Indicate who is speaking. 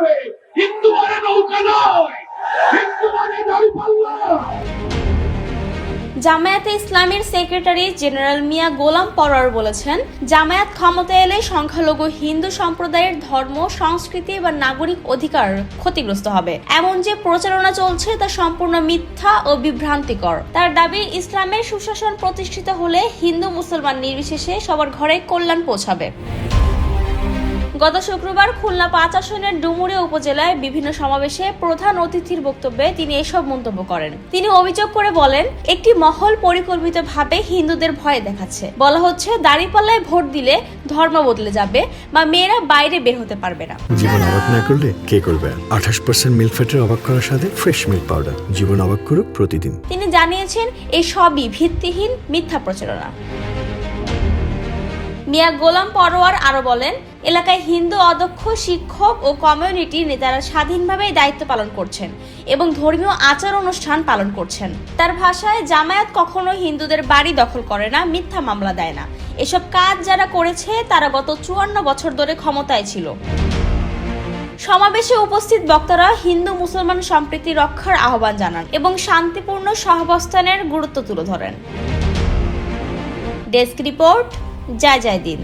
Speaker 1: যাবে হিন্দু মানে নৌকা নয়। হিন্দু মানে দাঁড়িপাল্লা।
Speaker 2: জামায়াতে ইসলামীর সেক্রেটারি জেনারেল মিয়া গোলাম পরোয়ার বলেছেন, জামায়াত ক্ষমতায় এলে সংখ্যালঘু হিন্দু সম্প্রদায়ের ধর্ম, সংস্কৃতি বা নাগরিক অধিকার ক্ষতিগ্রস্ত হবে। এমন যে প্রচারণা চলছে তা সম্পূর্ণ মিথ্যা ও বিভ্রান্তিকর। তার দাবি, ইসলামের সুশাসন প্রতিষ্ঠিত হলে হিন্দু মুসলমান নির্বিশেষে সবার ঘরে কল্যাণ পৌঁছাবে। গত শুক্রবার খুলনা পাঁচ আসনের ডুমুরে উপজেলায় বিভিন্ন সমাবেশে প্রধান অতিথির বক্তব্যে তিনি এসব মন্তব্য করেন। তিনি অভিযোগ করে বলেন একটি মহল পরিকল্পিতভাবে হিন্দুদের ভয় দেখাচ্ছে। বলা হচ্ছে দাঁড়িপাল্লায় ভোট দিলে ধর্ম বদলে যাবে বা মেয়েরা বাইরে বের হতে পারবে না।
Speaker 3: জীবন অবাক না করলে কে করবে? আঠাশ পার্সেন্ট মিল্ক ফ্যাটের অবাক করার সাথে ফ্রেশ মিল্ক পাউডার জীবন অবাক করুক প্রতিদিন।
Speaker 2: তিনি জানিয়েছেন এই সবই ভিত্তিহীন মিথ্যা প্রচারণা। মিয়া গোলাম পরোয়ার আরও বলেন, এলাকায় হিন্দু অধ্যক্ষ, শিক্ষক ও কমিউনিটি নেতারা স্বাধীনভাবেই দায়িত্ব পালন করছেন এবং ধর্মীয় আচার অনুষ্ঠান পালন করছেন। তার ভাষায়, জামায়াত কখনো হিন্দুদের বাড়ি দখল করে না, মিথ্যা মামলা দেয় না। এসব কাজ যারা করেছে, তারা গত চুয়ান্ন বছর ধরে ক্ষমতায় ছিল। সমাবেশে উপস্থিত বক্তারা হিন্দু মুসলমান সম্প্রীতি রক্ষার আহ্বান জানান এবং শান্তিপূর্ণ সহাবস্থানের গুরুত্ব তুলে ধরেন। ডেস্ক রিপোর্ট জয় যায় দিন।